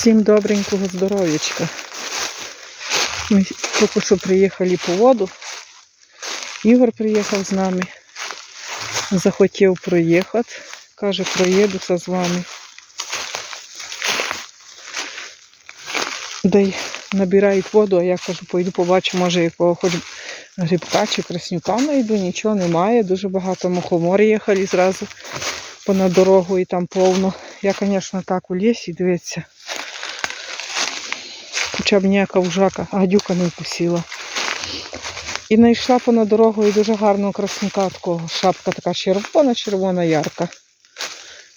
Всім добренького здоров'ячка. Ми тільки що приїхали по воду. Ігор приїхав з нами. Захотів проїхати. Каже, проїдуся з вами. Дай набирають воду, а я кажу, пойду побачу, може якого хоч грибка чи краснюка знайду, нічого немає. Дуже багато мухомор їхали зразу понад дорогу і там повно. Я, звісно, так у лісі, дивіться. Хоча б ніяка вжака, гадюка не вкусила. І знайшла понад дорогу і дуже гарного краснюка такого. Шапка така червона, червона, ярка.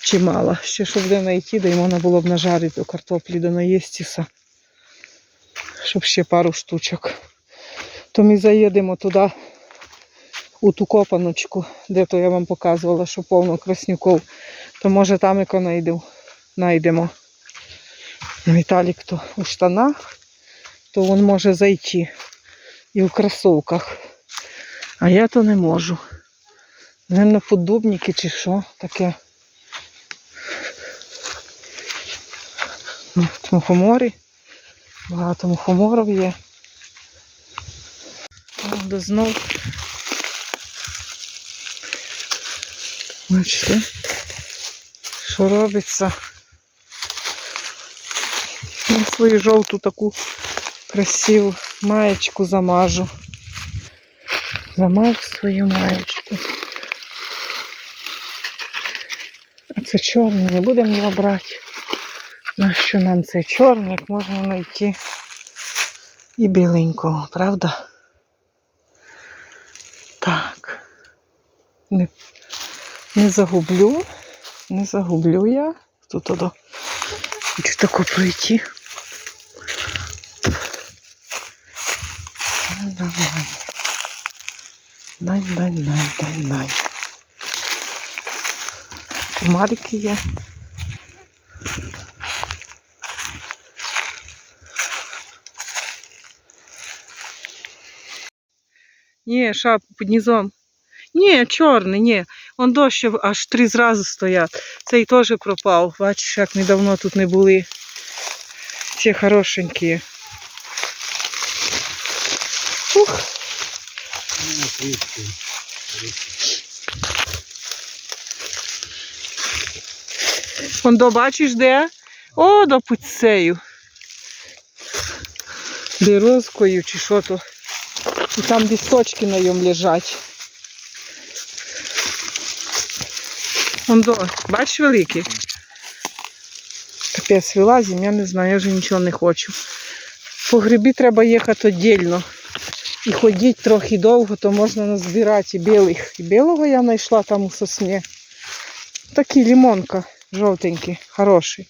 Чимала. Ще щоб де знайти, де можна було б нажарити до картоплі, до наїстіса. Щоб ще пару штучок. То ми заїдемо туди, у ту копаночку, де то я вам показувала, що повно краснюков. То може там яко знайдемо. Віталік то у штанах, то він може зайти і в кросовках. А я то не можу. Наверно, подобники чи що таке. В Мухоморі. Багато мухоморів є. Правда, знов. Бачите, що робиться. Я свою жовту таку красиву маєчку замажу. Замажу свою маєчку. А це чорний, не будемо його брати. Нащо нам цей чорний, можна знайти і біленького, правда? Так. Не, не загублю, не загублю я. Тут одо. Хочу тако пройти. Давай. Дай, дай, дай, дай, дай. Комарики є. Ні, шап під низом. Ні, чорний, ні. Он дощ аж три зразу стоять. Цей теж пропав. Бачиш, як недавно тут не були. Всі хорошенькі. Ух. Он до бачиш де? О, до пуцею. Березкою чи що то. І там листочки на ньому лежать. Он до, бачиш великий? Капець вилазим, я не знаю, я вже нічого не хочу. По грибі треба їхати віддільно. І ходити трохи довго, то можна назбирати і білих. І білого я знайшла там у сосні. Такий лимонка жовтенький, хороший.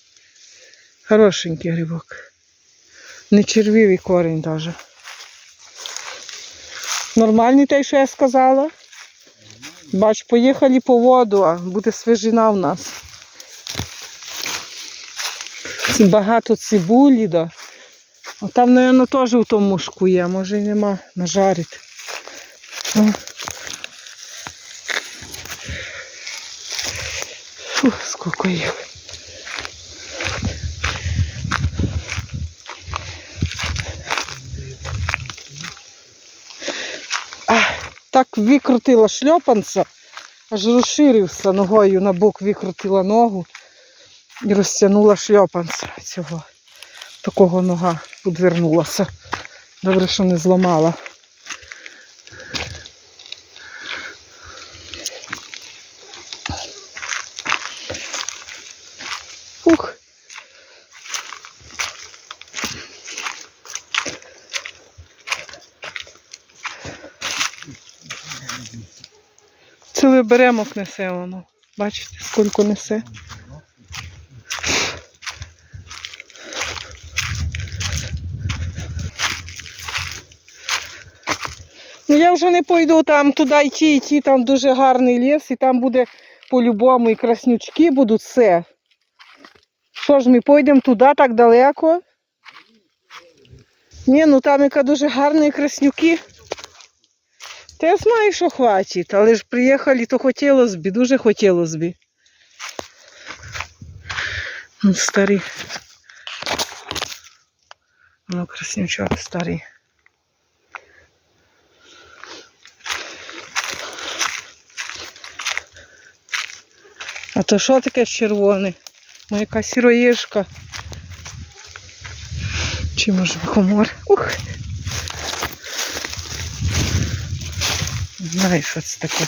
Хорошенький грибок. Не червивий корінь навіть. Нормальний той, що я сказала? Бач, поїхали по воду, а буде свіжина в нас. Багато цибулі, да. А там, мабуть, теж у тому мушку є, може й нема нажарити. О. Фу, скільки їх. Так викрутила шльопанця, аж розширився ногою на бок викрутила ногу і розтягнула шльопанця цього. Такого нога підвернулася. Добре, що не зламала. Ух. Цілий беремок несе воно. Бачите, скільки несе. Вже не пойду там туди йти, йти, там дуже гарний ліс, і там буде по-любому і краснючки будуть все. Що ж, ми пойдемо туди так далеко? Ні, ну там яка дуже гарні краснюки. Та я знаю, що хватить, але ж приїхали, то хотілося б, дуже хотілося б. Ну, старі. Ну, краснючок старий. А то що таке червоне? Ну, яка сіроїжка. Чи може комор? Ух! Не знаю, що це таке.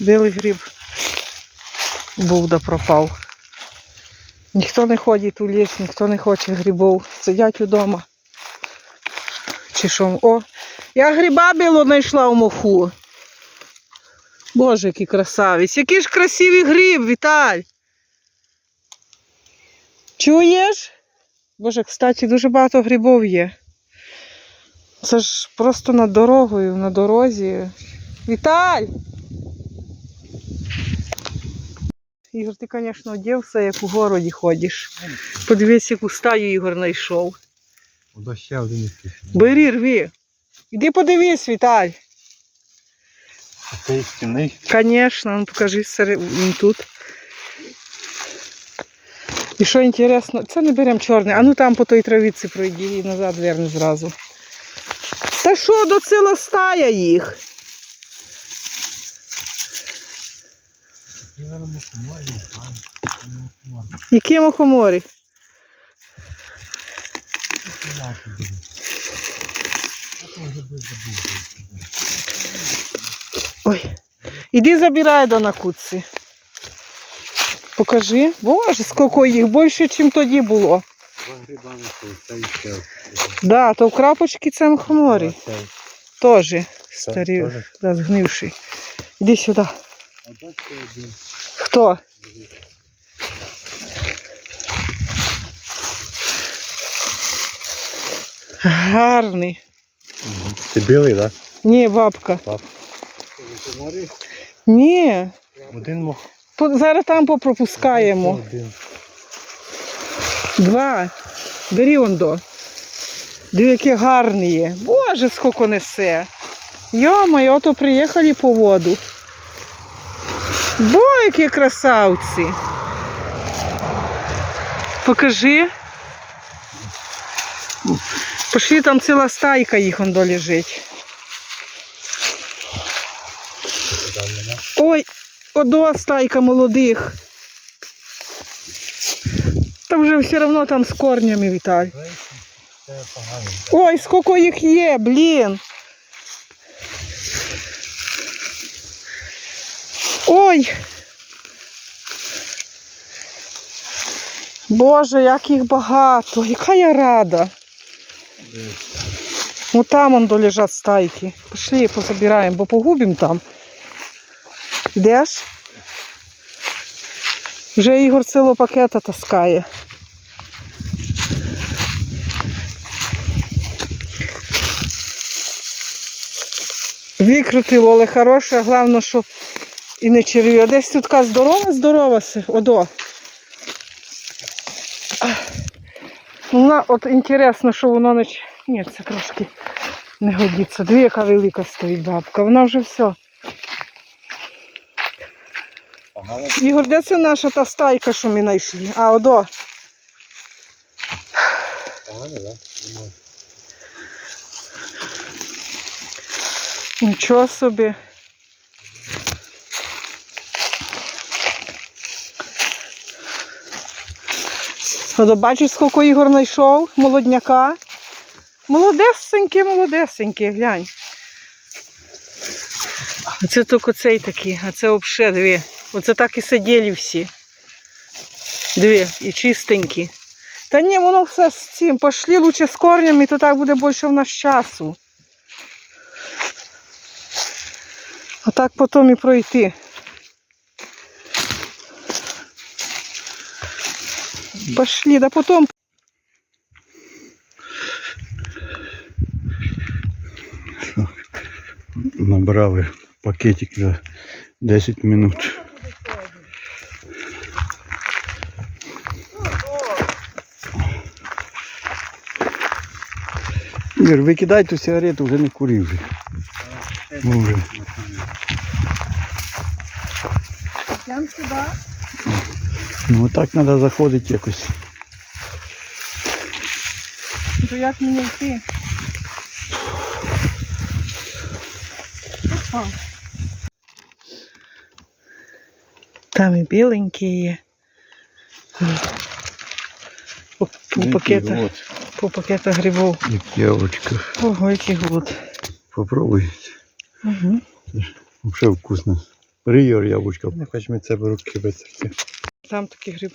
Білий гриб був да пропав. Ніхто не ходить у ліс, ніхто не хоче грибів. Сидять удома. Чи що? О, я гриба біло знайшла у моху. Боже, який красавець. Який ж красивий гриб, Віталь. Чуєш? Боже, кстати, дуже багато грибів є. Це ж просто над дорогою, на дорозі. Віталь! Ігор, ти, звісно, одівся, як у городі ходиш. Подивись, яку стаю Ігор знайшов. Бери, рви. Іди подивись, Віталь. Цей стіни. Звісно, ну покажи він тут. І що інтересно, це не беремо чорне, а ну там по той травіці пройди і назад верни зразу. Та що, до ціла стая їх? Які мухоморі? Ой. Іди забирай до накутці. Покажи. Боже, скільки їх більше, ніж тоді було. Да, то в крапочки це мухоморі. Теж старі, да, згнивші. Іди сюди. Хто? Гарний. Це білий, так? Ні, бабка. Бабка. Ні. Один мох. Зараз там попропускаємо. Один. Два. Бери он до. Диви, які гарні є. Боже, скільки несе. Йо-моє, ото приїхали по воду. Бо, які красавці. Покажи. Пошли, там ціла стайка їх он лежить. Ой, одо стайка молодих. Та вже все одно там з корнями, Віталь. Ой, скільки їх є, блін. Ой. Боже, як їх багато. Яка я рада. Ну там он долежать стайки. Пішли, позабираємо, бо погубимо там. Йдеш? Вже Ігор цілого пакета таскає. Викрутило, але хороше, головне, що і не черві. А десь тут така здорова, здорова. си- Одо. Вона, от інтересно, що воно не... Ні, це трошки не годиться. Дві, яка велика стоїть бабка. Вона вже все. Ігор, де це наша та стайка, що ми знайшли? А, одо. Погано, так? Нічого собі. От бачиш, скільки Ігор знайшов молодняка. Молодесенький, молодесенький, глянь. А це тільки цей такий, а це взагалі, дві. Оце так і сиділи всі. Дві, і чистенькі. Та ні, воно все з цим. Пошли лучше з корнями, то так буде більше в нас часу. А так потім і пройти. Пошли, да потім. Набрали пакетик за 10 минут. Ігор, викидай ту сигарету, вже не курив вже. Ну, вже. Йдемо сюди. Ну так треба заходити якось. То як мені йти? Опа. Там і біленькі є. По пакетах, по пакетах грибов. В яблочках. Ого, який гуд. Попробуй. Угу. Вообще вкусно. Приор яблучко. Не хочемо це в руки витерти. Там такий гриб.